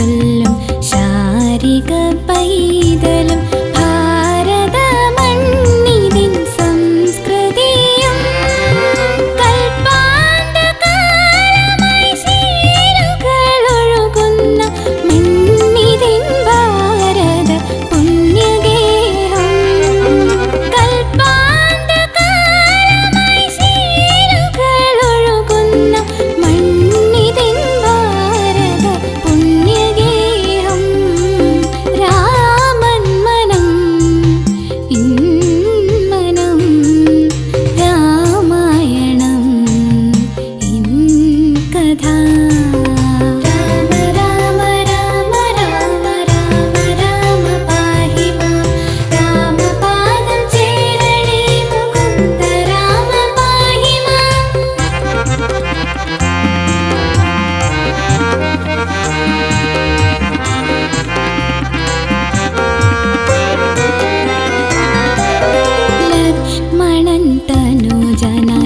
وسلم कथा राम राम राम राम राम राम पाहि मां रामपादं चेरणे मुकुन्द राम पाहि मां लक्ष्मणन्तनु जना